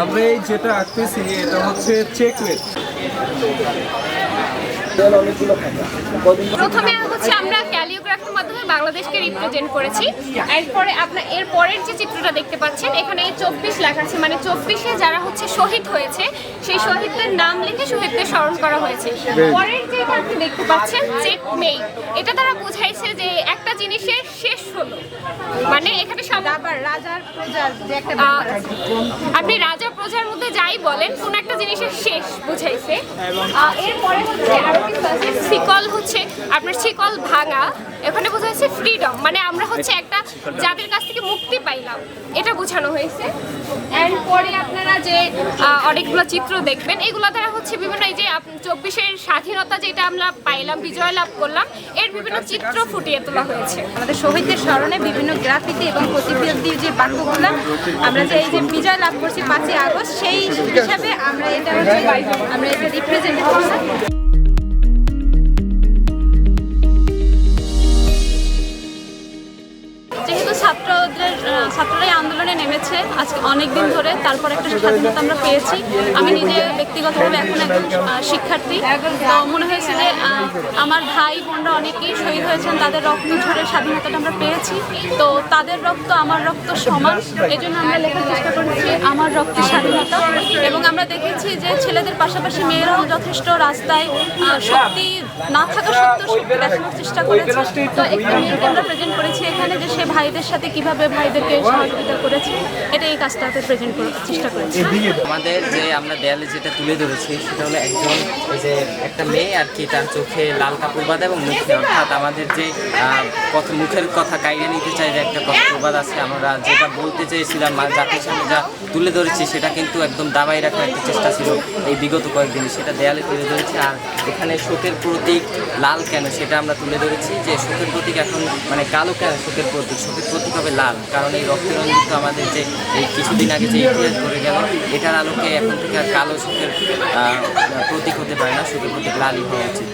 আমরা যেটা আঁকতেছি এটা হচ্ছে চেকলেট প্রথমে হচ্ছে আমরা ক্যালিওগ্রাফির মাধ্যমে বাংলাদেশকে রিপ্রেজেন্ট করেছি। এরপরে আপনার এর পরের যে চিত্রটা দেখতে পাচ্ছেন এখানে চব্বিশ লেখা আছে। মানে চব্বিশে যারা হচ্ছে শহীদ হয়েছে সেই শহীদদের নাম লিখে শহীদদের স্মরণ করা হয়েছে। পরের যেটা আপনি দেখতে পাচ্ছেন চেক মেই। এটা দ্বারা বোঝাইছে যে একটা জিনিসের শেষ হলো। মানে এখানে সব আবার রাজার প্রজার যে একটা আহ, আপনি রাজা প্রজার মধ্যে যাই বলেন, কোন একটা জিনিসের শেষ বুঝাইছে। এরপরে হচ্ছে আরও কিছু আছে। শিকল হচ্ছে আপনার শিকল ভাঙা, এখানে বোঝাচ্ছে ফ্রিডম মানে আমরা হচ্ছে একটা যাদের কাছ থেকে মুক্তি পাইলাম। এটা বোঝানো হয়েছে। যে অনেকগুলো চিত্র দেখবেন। এগুলো দ্বারা হচ্ছে বিভিন্ন এই যে চব্বিশের স্বাধীনতা যেটা আমরা পাইলাম, বিজয় লাভ করলাম, এর বিভিন্ন চিত্র ফুটিয়ে তোলা হয়েছে। আমাদের শহীদদের স্মরণে বিভিন্ন গ্রাফিতি এবং প্রতিবিরোধী যে বাক্যগুলো আমরা যে, এই যে বিজয় লাভ করছি পাঁচই আগস্ট, সেই হিসাবে আমরা এটা হচ্ছে, আমরা এটা রিপ্রেজেন্ট করছি। ছাত্রদের ছাত্ররাই আন্দোলনে নেমেছে আজকে অনেক দিন ধরে, তারপর একটা স্বাধীনতা আমরা পেয়েছি। আমি নিজে ব্যক্তিগতভাবে এখন একজন শিক্ষার্থী। তো মনে হয়েছে যে আমার ভাই, বোনরা অনেকেই শহীদ হয়েছেন, তাদের রক্ত ঝরে স্বাধীনতাটা আমরা পেয়েছি। তো তাদের রক্ত, আমার রক্ত সমান এই জন্য আমরা লেখার চেষ্টা করেছি আমার রক্ত স্বাধীনতা। এবং আমরা দেখেছি যে ছেলেদের পাশাপাশি মেয়েরাও যথেষ্ট রাস্তায় শক্তি না থাকা সত্ত্বেও শক্তি দেখানোর চেষ্টা করেছে। তো একটা মেয়েকে আমরা প্রেজেন্ট করেছি এখানে যে সে ভাইদের সাথে কীভাবে ভাইদেরকে সহযোগিতা করেছে, এটা এই কাজটাতে প্রেজেন্ট করার চেষ্টা করেছি। আমাদের যে আমরা দেয়ালে যেটা তুলে ধরেছি, সেটা হলো একজন যে একটা মেয়ে আর কি, তার চোখে লাল কাপড় বাঁধা এবং মুখে অর্থাৎ আমাদের যে কথা মুখের কথা কাইরে নিতে চাই যে একটা কথা প্রবাদ আছে, আমরা যেটা বলতে চেয়েছিলাম জাতির সামনে যা তুলে ধরেছি, সেটা কিন্তু একদম দাবাই রাখার একটা চেষ্টা ছিল এই বিগত কয়েকদিন। সেটা দেয়ালে তুলে ধরেছি আর এখানে শোকের প্রতীক লাল কেন, সেটা আমরা তুলে ধরেছি যে শোকের প্রতীক এখন মানে কালো কেন, শোকের প্রতীক। শোকের প্রতীক হবে লাল কারণ এই রক্তের রঞ্জিত আমাদের যে এই কিছুদিন আগে যে ইতিহাস ঘুরে গেল, এটার আলোকে এখন থেকে আর কালো সুখের প্রতীক হতে পারে না শুধু প্রতীক লালই হওয়া উচিত।